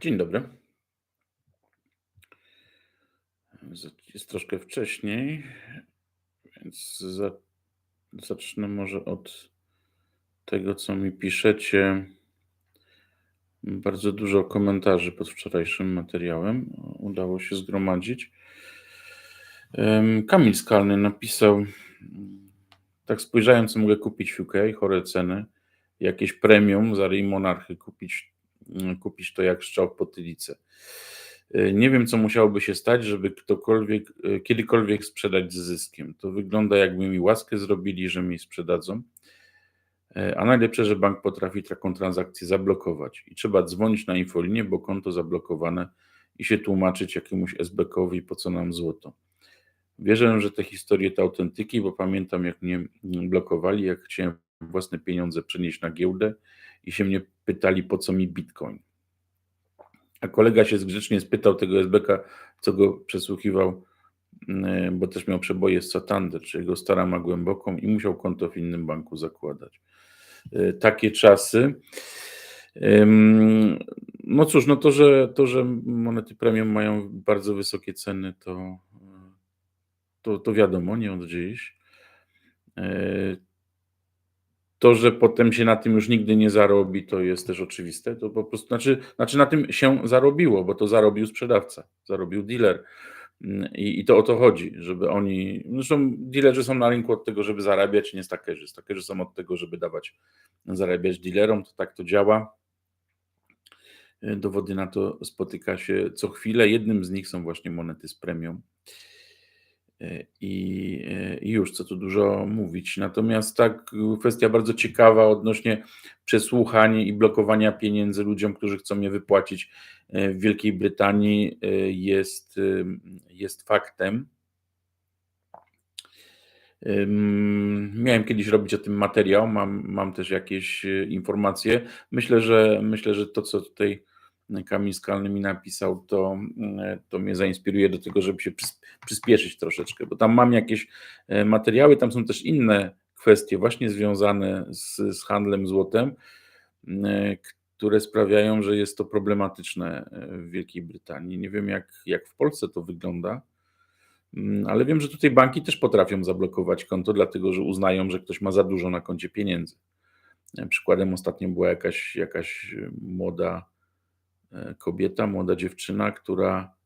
Dzień dobry. Jest troszkę wcześniej, więc za, zacznę może od tego, co mi piszecie. Bardzo dużo komentarzy pod wczorajszym materiałem udało się zgromadzić. Kamil Skalny napisał: Tak, spojrzałem, co mogę kupić w UK, chore ceny. Jakieś premium za Ryj Monarchy kupić, kupić to jak strzał po tylice. E, nie wiem, co musiałoby się stać, żeby ktokolwiek, e, kiedykolwiek sprzedać z zyskiem. To wygląda, jakby mi łaskę zrobili, że mi sprzedadzą. E, a najlepsze, że bank potrafi taką transakcję zablokować i trzeba dzwonić na infolinię, bo konto zablokowane i się tłumaczyć jakiemuś SBK-owi, po co nam złoto. Wierzę, że te historie to autentyki, bo pamiętam, jak mnie blokowali, jak chciałem własne pieniądze przenieść na giełdę i się mnie pytali, po co mi bitcoin. A kolega się zgrzecznie spytał tego SBK, co go przesłuchiwał, mm, bo też miał przeboje z Santander, czy jego stara ma głęboką i musiał konto w innym banku zakładać. E, takie czasy. No cóż, no to, że, to, że monety premium mają bardzo wysokie ceny, to, to, to wiadomo, nie od dziś. To, że potem się na tym już nigdy nie zarobi, to jest też oczywiste. To po prostu, znaczy, znaczy na tym się zarobiło, bo to zarobił sprzedawca, zarobił dealer. Mm, I, I, to o to chodzi, żeby oni. Zresztą dealerzy są na rynku od tego, żeby zarabiać, nie stakerzy. Stakerzy są od tego, żeby dawać, zarabiać dealerom, to tak to działa. Dowody na to spotyka się co chwilę. Jednym z nich są właśnie monety z premium. E, I, e, już co tu dużo mówić. Natomiast tak, kwestia bardzo ciekawa odnośnie przesłuchań i blokowania pieniędzy ludziom, którzy chcą je wypłacić e, w Wielkiej Brytanii, jest, jest faktem. Miałem kiedyś robić o tym materiał, mam, mam też jakieś informacje. Myślę, że myślę, że to, co tutaj Mi napisał, to, mm, to mnie zainspiruje do tego, żeby się przyspieszyć troszeczkę, bo tam mam jakieś e, materiały, tam są też inne kwestie właśnie związane z, z handlem złotem, e, które sprawiają, że jest to problematyczne e, w Wielkiej Brytanii. Nie wiem, jak, jak w Polsce to wygląda, mm, ale wiem, że tutaj banki też potrafią zablokować konto, dlatego że uznają, że ktoś ma za dużo na koncie pieniędzy. Przykładem ostatnio była jakaś, jakaś młoda kobieta, młoda dziewczyna, która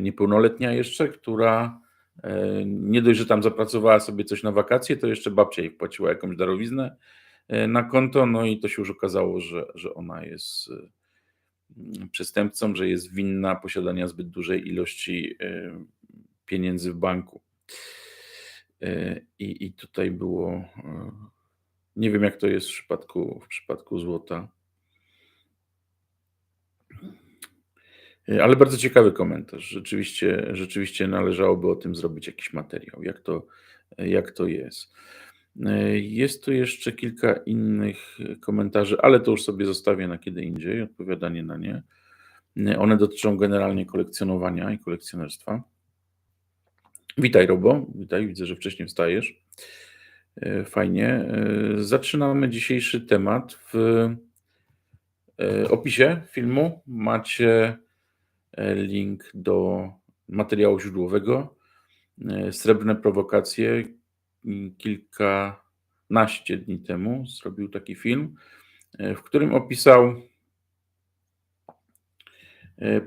niepełnoletnia jeszcze, która e, nie dość, że tam zapracowała sobie coś na wakacje, to jeszcze babcia jej wpłaciła jakąś darowiznę e, na konto, no i to się już okazało, że, że ona jest przestępcą, że jest winna posiadania zbyt dużej ilości pieniędzy w banku. I, i tutaj było, nie wiem jak to jest w przypadku, w przypadku złota, ale bardzo ciekawy komentarz. Rzeczywiście, rzeczywiście należałoby o tym zrobić jakiś materiał, jak to, jak to jest. E, jest tu jeszcze kilka innych komentarzy, ale to już sobie zostawię na kiedy indziej, odpowiadanie na nie. E, one dotyczą generalnie kolekcjonowania i kolekcjonerstwa. Witaj, Robo. Witaj, widzę, że wcześniej wstajesz. Fajnie. Zaczynamy dzisiejszy temat. W opisie filmu macie E, link do materiału źródłowego. E, Srebrne prowokacje. Kilkanaście dni temu zrobił taki film, e, w którym opisał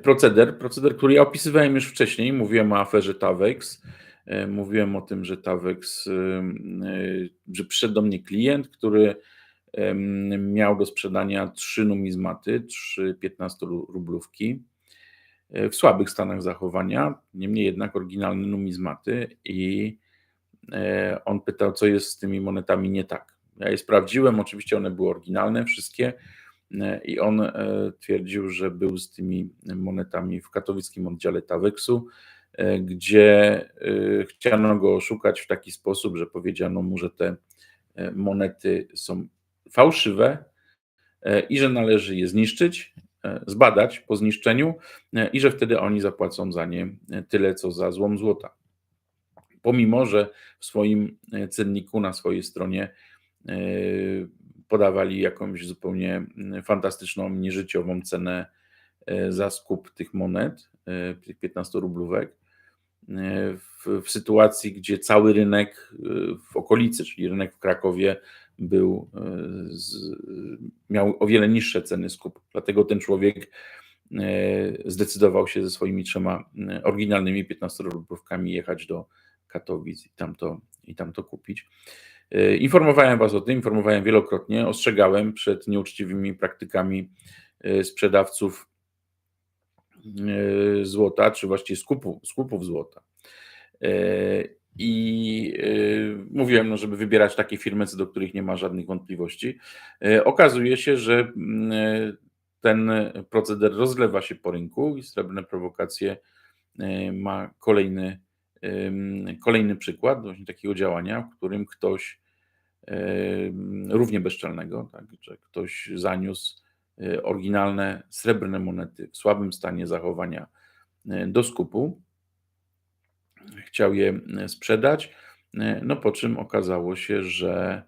proceder, proceder, który ja opisywałem już wcześniej. Mówiłem o aferze Tavex. Mówiłem o tym, że Tavex, że przyszedł do mnie klient, który miał do sprzedania trzy numizmaty, trzy 15-rublówki E, w słabych stanach zachowania, niemniej jednak oryginalne numizmaty i e, on pytał, co jest z tymi monetami nie tak. Ja je sprawdziłem, oczywiście one były oryginalne, wszystkie e, i on twierdził, że był z tymi monetami w katowickim oddziale Taweksu, gdzie chciano go oszukać w taki sposób, że powiedziano mu, że te monety są fałszywe i że należy je zniszczyć E, zbadać po zniszczeniu e, i że wtedy oni zapłacą za nie e, tyle, co za złom złota. Pomimo, że w swoim cenniku na swojej stronie podawali jakąś zupełnie fantastyczną, nieżyciową cenę za skup tych monet, tych 15 rublówek w, w, sytuacji, gdzie cały rynek w okolicy, czyli rynek w Krakowie, był, z, miał o wiele niższe ceny skupu. Dlatego ten człowiek zdecydował się ze swoimi trzema oryginalnymi 15-rublówkami jechać do Katowic i tam to, i tam to kupić. Informowałem Was o tym, informowałem wielokrotnie, ostrzegałem przed nieuczciwymi praktykami sprzedawców E, złota, czy właściwie skupów, skupów złota. I e, mówiłem, no, żeby wybierać takie firmy, co do których nie ma żadnych wątpliwości. Okazuje się, że mm, ten proceder rozlewa się po rynku i srebrne prowokacje ma kolejny, kolejny przykład właśnie takiego działania, w którym ktoś równie bezczelnego, tak, że ktoś zaniósł Y, oryginalne srebrne monety w słabym stanie zachowania y, do skupu. Chciał je y, sprzedać, no po czym okazało się, że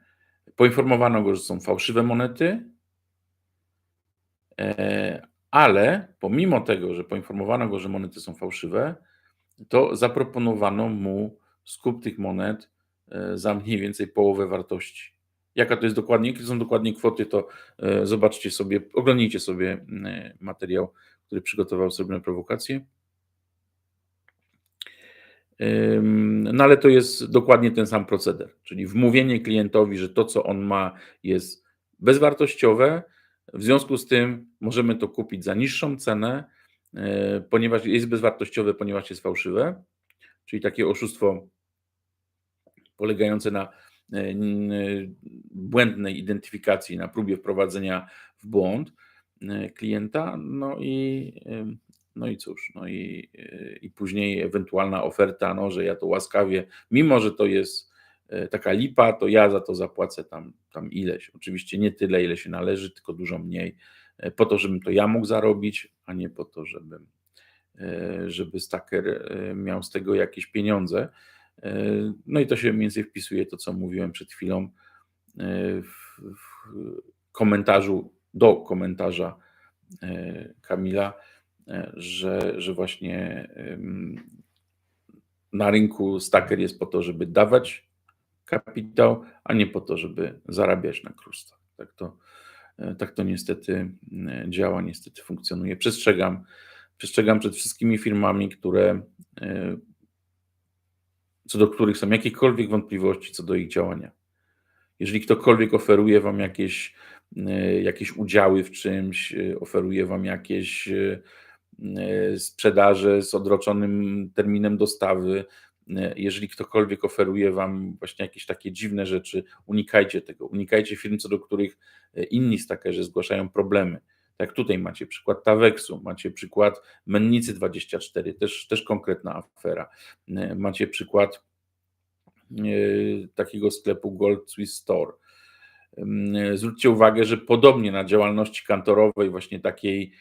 poinformowano go, że są fałszywe monety, e, ale pomimo tego, że poinformowano go, że monety są fałszywe, to zaproponowano mu skup tych monet e, za mniej więcej połowę wartości. Jaka to jest dokładnie, jakie są dokładnie kwoty, to e, zobaczcie sobie, oglądnijcie sobie e, materiał, który przygotował sobie na prowokację. No ale to jest dokładnie ten sam proceder, czyli wmówienie klientowi, że to, co on ma, jest bezwartościowe, w związku z tym możemy to kupić za niższą cenę, e, ponieważ jest bezwartościowe, ponieważ jest fałszywe, czyli takie oszustwo polegające na E, błędnej identyfikacji, na próbie wprowadzenia w błąd e, klienta. No i, no i cóż, no i, e, i później ewentualna oferta, no, że ja to łaskawie, mimo że to jest taka lipa, to ja za to zapłacę tam, tam ileś. Oczywiście nie tyle, ile się należy, tylko dużo mniej, po to, żebym to ja mógł zarobić, a nie po to, żebym, żeby staker miał z tego jakieś pieniądze. No i to się mniej więcej wpisuje to, co mówiłem przed chwilą e, w, komentarzu do komentarza e, Kamila, e, że, że właśnie na rynku staker jest po to, żeby dawać kapitał, a nie po to, żeby zarabiać na kruszcach. Tak to, tak to niestety działa, niestety funkcjonuje. Przestrzegam, przestrzegam przed wszystkimi firmami, które co do których są jakiekolwiek wątpliwości co do ich działania. Jeżeli ktokolwiek oferuje Wam jakieś, e, jakieś udziały w czymś, e, oferuje Wam jakieś e, sprzedaże z odroczonym terminem dostawy, jeżeli ktokolwiek oferuje Wam właśnie jakieś takie dziwne rzeczy, unikajcie tego. Unikajcie firm, co do których inni stakerzy zgłaszają problemy. Tak tutaj macie przykład Taweksu, macie przykład Mennicy 24, też, też konkretna afera. Macie przykład takiego sklepu Gold Swiss Store. Zwróćcie uwagę, że podobnie na działalności kantorowej, właśnie takiej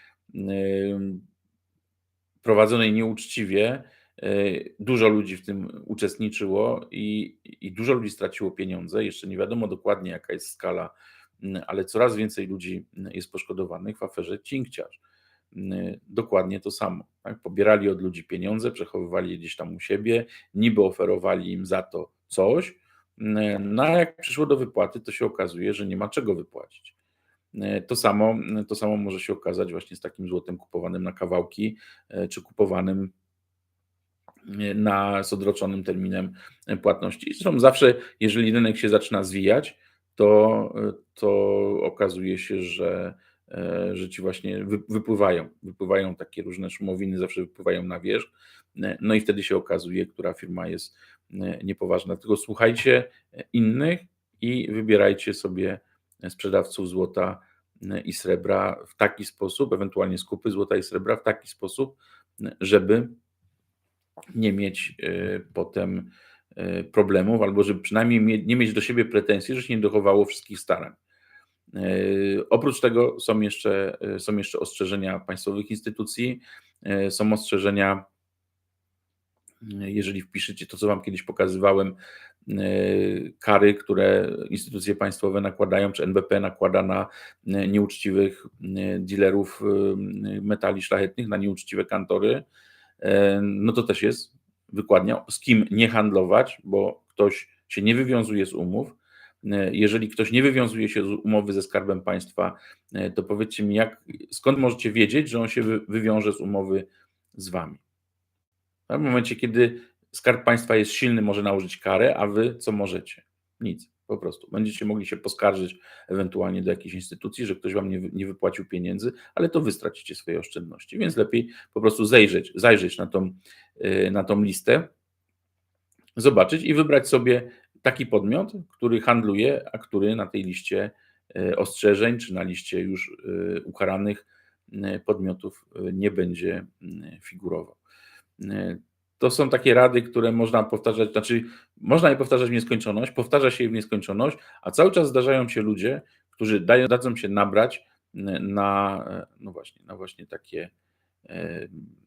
prowadzonej nieuczciwie, e, dużo ludzi w tym uczestniczyło i, i dużo ludzi straciło pieniądze. Jeszcze nie wiadomo dokładnie, jaka jest skala ale coraz więcej ludzi jest poszkodowanych w aferze Cinkciarz. Dokładnie to samo. Tak? Pobierali od ludzi pieniądze, przechowywali je gdzieś tam u siebie, niby oferowali im za to coś, no a jak przyszło do wypłaty, to się okazuje, że nie ma czego wypłacić. To samo, to samo może się okazać właśnie z takim złotem kupowanym na kawałki, czy kupowanym na, z odroczonym terminem płatności. Zresztą zawsze, jeżeli rynek się zaczyna zwijać, to, to okazuje się, że, e, że ci właśnie wypływają, wypływają takie różne szumowiny, zawsze wypływają na wierzch, e, no i wtedy się okazuje, która firma jest e, niepoważna. Tylko słuchajcie innych i wybierajcie sobie sprzedawców złota i srebra w taki sposób, ewentualnie skupy złota i srebra w taki sposób, żeby nie mieć potem E, problemów, albo żeby przynajmniej nie mieć do siebie pretensji, że się nie dochowało wszystkich starań. Oprócz tego są jeszcze, są jeszcze ostrzeżenia państwowych instytucji, są ostrzeżenia jeżeli wpiszecie to, co Wam kiedyś pokazywałem, kary, które instytucje państwowe nakładają, czy NBP nakłada na nieuczciwych dealerów metali szlachetnych, na nieuczciwe kantory, no to też jest wykładnia, z kim nie handlować, bo ktoś się nie wywiązuje z umów. Jeżeli ktoś nie wywiązuje się z umowy ze Skarbem Państwa, to powiedzcie mi, jak, skąd możecie wiedzieć, że on się wywiąże z umowy z Wami? W momencie, kiedy Skarb Państwa jest silny, może nałożyć karę, a Wy co możecie? Nic, po prostu. Będziecie mogli się poskarżyć ewentualnie do jakiejś instytucji, że ktoś Wam nie, nie wypłacił pieniędzy, ale to Wy stracicie swoje oszczędności, więc lepiej po prostu zajrzeć, zajrzeć na, tą, na tą listę, zobaczyć i wybrać sobie taki podmiot, który handluje, a który na tej liście ostrzeżeń, czy na liście już ukaranych podmiotów nie będzie figurował. To są takie rady, które można powtarzać, znaczy można je powtarzać w nieskończoność, powtarza się je w nieskończoność, a cały czas zdarzają się ludzie, którzy dają, dadzą się nabrać na, no właśnie, na właśnie takie,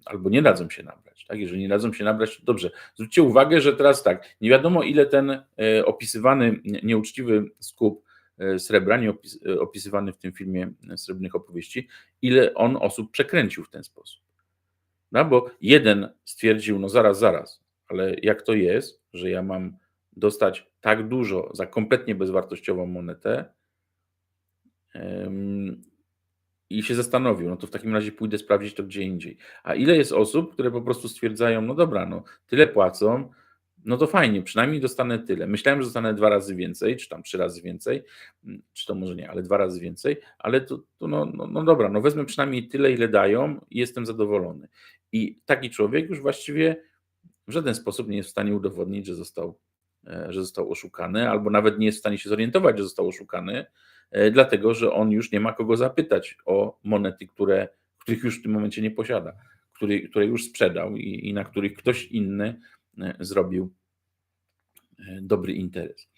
albo nie dadzą się nabrać. Tak? Jeżeli nie dadzą się nabrać, to dobrze. Zwróćcie uwagę, że teraz tak, nie wiadomo ile ten opisywany nieuczciwy skup srebra, nie opisywany w tym filmie srebrnych opowieści, ile on osób przekręcił w ten sposób. No bo jeden stwierdził, no zaraz, zaraz, ale jak to jest, że ja mam dostać tak dużo za kompletnie bezwartościową monetę i się zastanowił, no to w takim razie pójdę sprawdzić to gdzie indziej. A ile jest osób, które po prostu stwierdzają, no dobra, no tyle płacą, no to fajnie, przynajmniej dostanę tyle. Myślałem, że dostanę dwa razy więcej, czy tam trzy razy więcej, mm, czy to może nie, ale dwa razy więcej, ale to, to no, no, no dobra, no wezmę przynajmniej tyle, ile dają i jestem zadowolony. I taki człowiek już właściwie w żaden sposób nie jest w stanie udowodnić, że został, e, że został oszukany, albo nawet nie jest w stanie się zorientować, że został oszukany, e, dlatego że on już nie ma kogo zapytać o monety, które, których już w tym momencie nie posiada, który, które już sprzedał i, i na których ktoś inny e, zrobił dobry interes.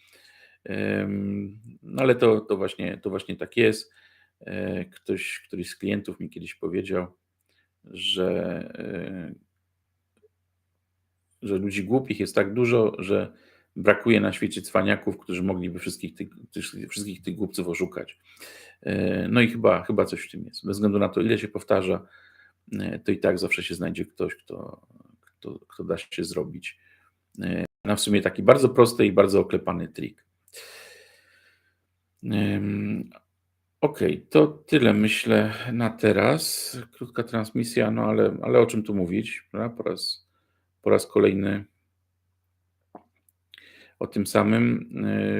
No ale to, to, właśnie, to właśnie tak jest. Ktoś, któryś z klientów mi kiedyś powiedział, że, e, że ludzi głupich jest tak dużo, że brakuje na świecie cwaniaków, którzy mogliby wszystkich tych, wszystkich tych głupców oszukać. E, no i chyba, chyba coś w tym jest. Bez względu na to, ile się powtarza, e, to i tak zawsze się znajdzie ktoś, kto, kto, kto da się zrobić. Na w sumie taki bardzo prosty i bardzo oklepany trik. Okay, to tyle myślę na teraz. Krótka transmisja, no ale, ale o czym tu mówić? Po raz, po raz kolejny o tym samym.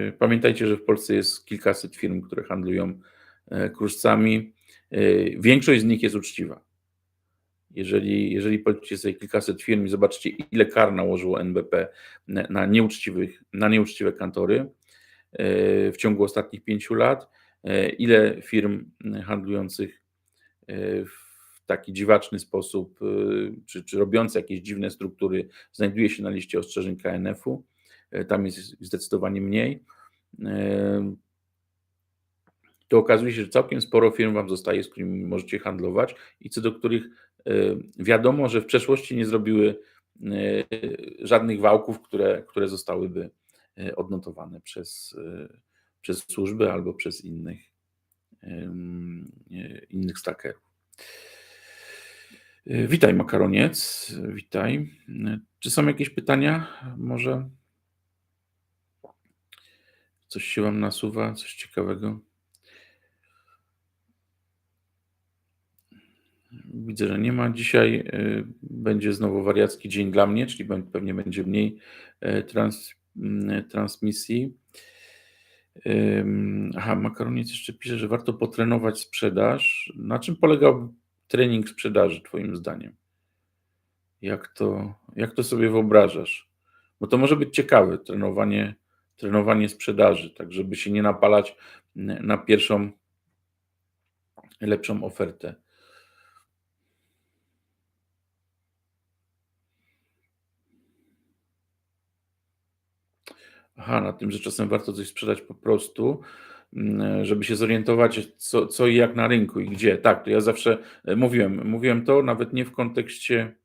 E, pamiętajcie, że w Polsce jest kilkaset firm, które handlują e, kruszcami. E, większość z nich jest uczciwa. Jeżeli, jeżeli policzycie sobie kilkaset firm i zobaczycie, ile kar nałożyło NBP na, nieuczciwych, na nieuczciwe kantory w ciągu ostatnich pięciu lat, ile firm handlujących e, w taki dziwaczny sposób, e, czy, czy robiące jakieś dziwne struktury, znajduje się na liście ostrzeżeń KNF-u. Tam jest zdecydowanie mniej. To okazuje się, że całkiem sporo firm Wam zostaje, z którymi możecie handlować i co do których wiadomo, że w przeszłości nie zrobiły żadnych wałków, które, które zostałyby odnotowane przez przez służby albo przez innych, innych stackerów. E, witaj makaroniec, witaj. Czy są jakieś pytania? Może coś się Wam nasuwa, coś ciekawego? Widzę, że nie ma. Dzisiaj e, będzie znowu wariacki dzień dla mnie, czyli pewnie będzie mniej e, trans, transmisji. Aha, makaroniec jeszcze pisze, że warto potrenować sprzedaż. Na czym polegał trening sprzedaży, Twoim zdaniem? Jak to, jak to sobie wyobrażasz? Bo to może być ciekawe, trenowanie, trenowanie sprzedaży, tak żeby się nie napalać na pierwszą lepszą ofertę. Aha, na tym, że czasem warto coś sprzedać po prostu, mm, żeby się zorientować, co, co i jak na rynku i gdzie. Tak, to ja zawsze e, mówiłem, mówiłem to nawet nie w kontekście,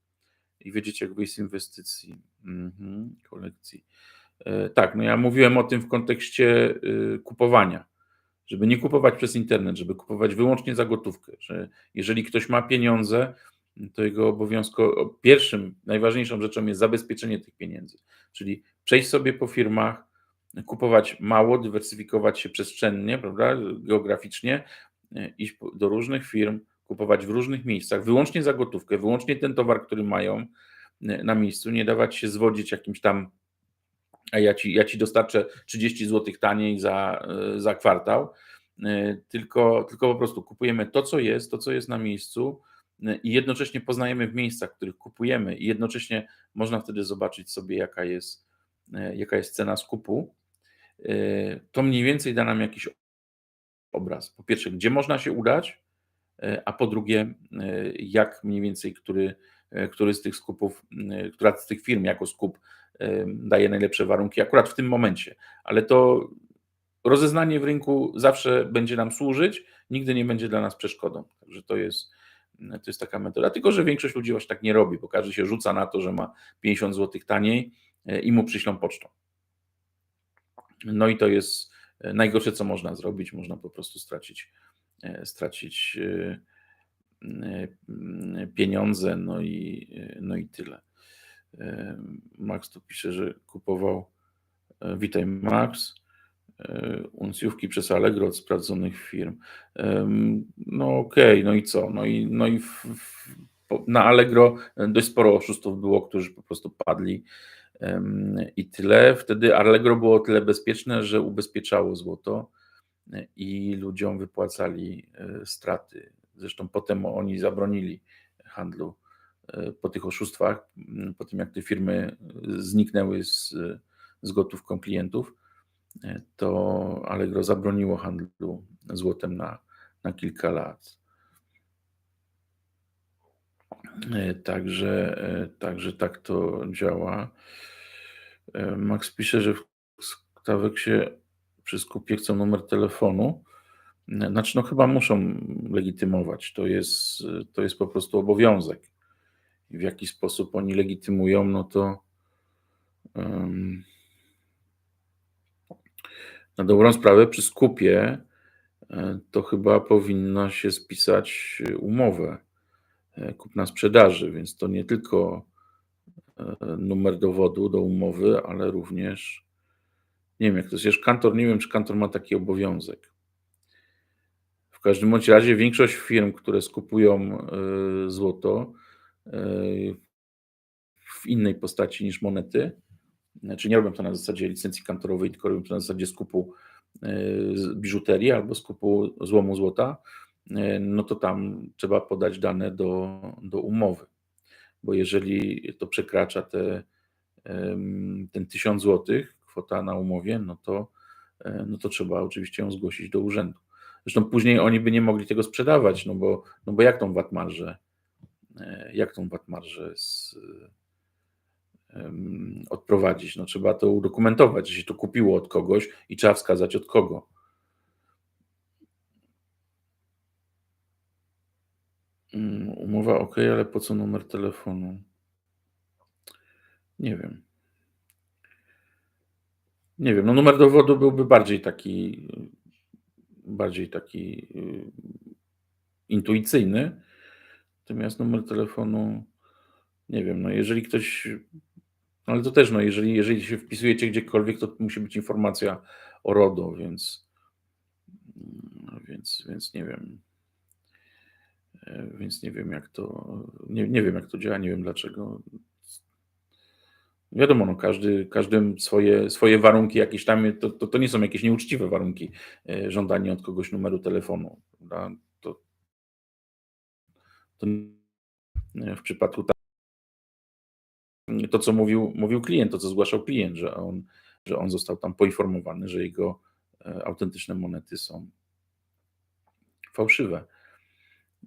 i wiedzieć, jak wyjść z inwestycji. Mhm, kolekcji. E, tak, no ja mówiłem o tym w kontekście y, kupowania, żeby nie kupować przez internet, żeby kupować wyłącznie za gotówkę, że jeżeli ktoś ma pieniądze, to jego obowiązko, pierwszym, najważniejszą rzeczą jest zabezpieczenie tych pieniędzy, czyli przejść sobie po firmach, kupować mało, dywersyfikować się przestrzennie, prawda, geograficznie, e, iść do różnych firm, kupować w różnych miejscach, wyłącznie za gotówkę, wyłącznie ten towar, który mają e, na miejscu, nie dawać się zwodzić jakimś tam, a ja ci, ja ci dostarczę 30 zł taniej za, e, za kwartał, tylko, tylko po prostu kupujemy to, co jest, to, co jest na miejscu, i jednocześnie poznajemy w miejscach, w których kupujemy, i jednocześnie można wtedy zobaczyć sobie, jaka jest, jaka jest cena skupu E, to mniej więcej da nam jakiś obraz. Po pierwsze, gdzie można się udać, e, a po drugie, e, jak mniej więcej, który, który z tych skupów, która z tych firm jako skup daje najlepsze warunki akurat w tym momencie. Ale to rozeznanie w rynku zawsze będzie nam służyć, nigdy nie będzie dla nas przeszkodą. Także to jest, to jest taka metoda. Tylko, że większość ludzi właśnie tak nie robi, bo każdy się rzuca na to, że ma 50 zł taniej i mu przyślą pocztą. No i to jest e, najgorsze, co można zrobić. Można po prostu stracić, e, stracić e, pieniądze, no i, no i tyle. Max tu pisze, że kupował. Witaj, Max. Uncjówki przez Allegro od sprawdzonych firm. No okej, okay, no i co? No i, no i w, w, na Allegro dość sporo oszustów było, którzy po prostu padli i tyle. Wtedy Allegro było o tyle bezpieczne, że ubezpieczało złoto e, i ludziom wypłacali e, straty. Zresztą potem oni zabronili handlu e, po tych oszustwach, po tym jak te firmy zniknęły z, z gotówką klientów, to Allegro zabroniło handlu złotem na, na kilka lat. Także, także tak to działa. E, Max pisze, że w Staweksie przy skupie chcą numer telefonu. E, znaczy, no chyba muszą legitymować. To jest, to jest po prostu obowiązek. I w jaki sposób oni legitymują, no to um, na dobrą sprawę przy skupie e, to chyba powinno się spisać umowę kupna sprzedaży, więc to nie tylko numer dowodu do umowy, ale również nie wiem, jak to jest. Kantor, nie wiem, czy kantor ma taki obowiązek. W każdym bądź razie większość firm, które skupują e, złoto e, w innej postaci niż monety, znaczy nie robią to na zasadzie licencji kantorowej, tylko robią to na zasadzie skupu e, biżuterii albo skupu złomu złota, no to tam trzeba podać dane do, do umowy bo jeżeli to przekracza te, ten 1000 zł, kwota na umowie, no to, e, no to trzeba oczywiście ją zgłosić do urzędu. Zresztą później oni by nie mogli tego sprzedawać, no bo, no bo jak tą VAT marżę, e, jak tą VAT marżę z, um, odprowadzić? No trzeba to udokumentować, że się to kupiło od kogoś i trzeba wskazać od kogo. Umowa ok, ale po co numer telefonu? Nie wiem. Nie wiem, no numer dowodu byłby bardziej taki, bardziej taki y, intuicyjny. Natomiast numer telefonu, nie wiem, no jeżeli ktoś, no ale to też, no jeżeli, jeżeli się wpisujecie gdziekolwiek, to musi być informacja o RODO, więc, no więc, więc nie wiem. E, więc nie wiem jak to, nie, nie wiem jak to działa, nie wiem dlaczego. Wiadomo, no każdy, każdy swoje, swoje warunki jakieś tam, to, to, to nie są jakieś nieuczciwe warunki, e, żądanie od kogoś numeru telefonu. To, to w przypadku to, co mówił, mówił klient, to, co zgłaszał klient, że on, że on został tam poinformowany, że jego e, autentyczne monety są fałszywe.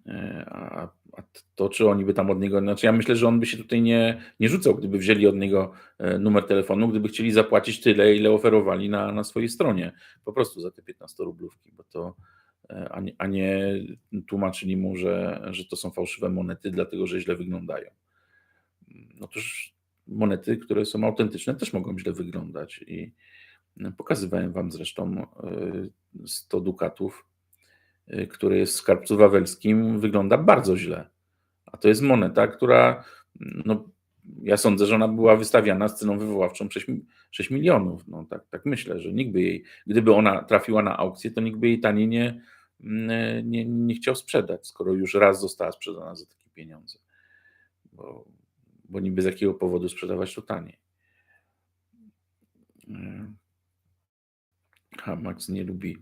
E, a, a, to, czy oni by tam od niego, znaczy ja myślę, że on by się tutaj nie, nie rzucał, gdyby wzięli od niego e, numer telefonu, gdyby chcieli zapłacić tyle, ile oferowali na, na swojej stronie, po prostu za te 15 rublówki, bo to, e, a nie, a nie tłumaczyli mu, że, że to są fałszywe monety, dlatego że źle wyglądają. Otóż monety, które są autentyczne, też mogą źle wyglądać i pokazywałem wam zresztą 100 dukatów, które jest w skarbcu wawelskim, wygląda bardzo źle. A to jest moneta, która no, ja sądzę, że ona była wystawiana z ceną wywoławczą 6, 6 milionów. No, tak, tak myślę, że nikt by jej, gdyby ona trafiła na aukcję, to nikt by jej taniej nie, nie, nie chciał sprzedać, skoro już raz została sprzedana za takie pieniądze. Bo, bo niby z jakiego powodu sprzedawać to taniej. Ha, Max nie lubi,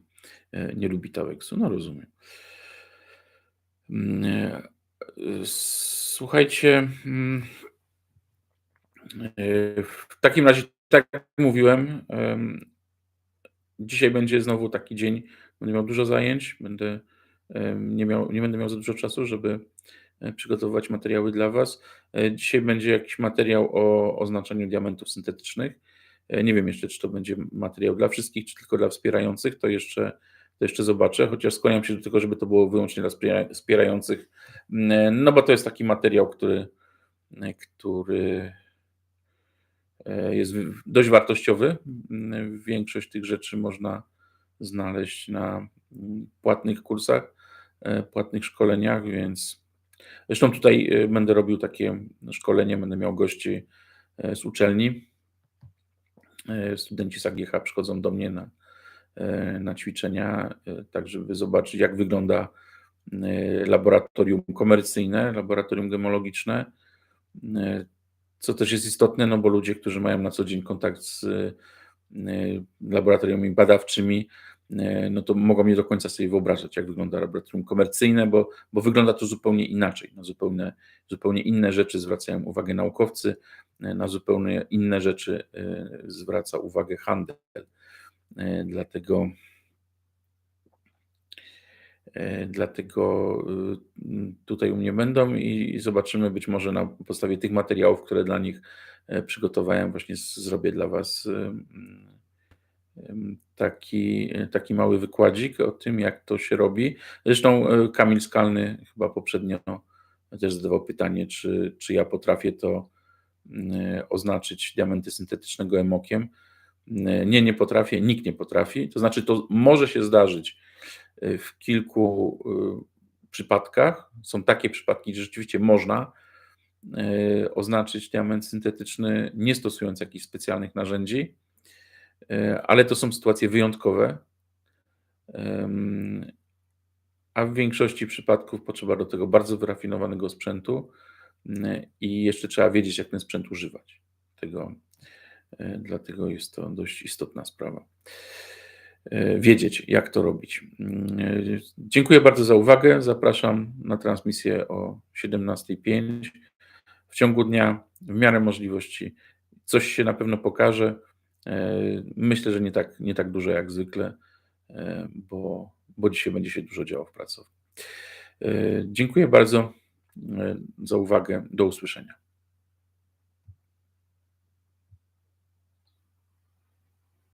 nie lubi Taweksu. No rozumiem. Słuchajcie, w takim razie, tak jak mówiłem, dzisiaj będzie znowu taki dzień, będę miał dużo zajęć, będę nie, miał, nie będę miał za dużo czasu, żeby e, przygotowywać materiały dla Was. E, dzisiaj będzie jakiś materiał o oznaczaniu diamentów syntetycznych. E, nie wiem jeszcze, czy to będzie materiał dla wszystkich, czy tylko dla wspierających, to jeszcze, to jeszcze zobaczę, chociaż skłaniam się do tego, żeby to było wyłącznie dla wspierających, no bo to jest taki materiał, który, który jest dość wartościowy. Większość tych rzeczy można znaleźć na płatnych kursach, płatnych szkoleniach, więc zresztą tutaj będę robił takie szkolenie, będę miał gości z uczelni. Studenci z AGH przychodzą do mnie na, na ćwiczenia, tak żeby zobaczyć, jak wygląda laboratorium komercyjne, laboratorium gemologiczne. Co też jest istotne, no bo ludzie, którzy mają na co dzień kontakt z laboratoriami badawczymi, no to mogą nie do końca sobie wyobrażać, jak wygląda laboratorium komercyjne, bo, bo wygląda to zupełnie inaczej. Na zupełnie, zupełnie inne rzeczy zwracają uwagę naukowcy, na zupełnie inne rzeczy zwraca uwagę handel. Dlatego E, dlatego tutaj u mnie będą i zobaczymy być może na podstawie tych materiałów, które dla nich e, przygotowałem, właśnie zrobię dla Was taki, taki mały wykładzik o tym, jak to się robi. Zresztą e, Kamil Skalny chyba poprzednio też zadawał pytanie, czy, czy ja potrafię to oznaczyć diamenty syntetycznego emokiem. Nie, nie potrafię, nikt nie potrafi. To znaczy, to może się zdarzyć, w kilku y, przypadkach. Są takie przypadki, że rzeczywiście można oznaczyć diament syntetyczny, nie stosując jakichś specjalnych narzędzi, ale to są sytuacje wyjątkowe. A w większości przypadków potrzeba do tego bardzo wyrafinowanego sprzętu i jeszcze trzeba wiedzieć, jak ten sprzęt używać. Tego, dlatego jest to dość istotna sprawa. E, wiedzieć, jak to robić. E, dziękuję bardzo za uwagę. Zapraszam na transmisję o 17.05. W ciągu dnia, w miarę możliwości, coś się na pewno pokaże. E, myślę, że nie tak, nie tak dużo jak zwykle, bo, bo dzisiaj będzie się dużo działo w pracowni. Dziękuję bardzo za uwagę. Do usłyszenia.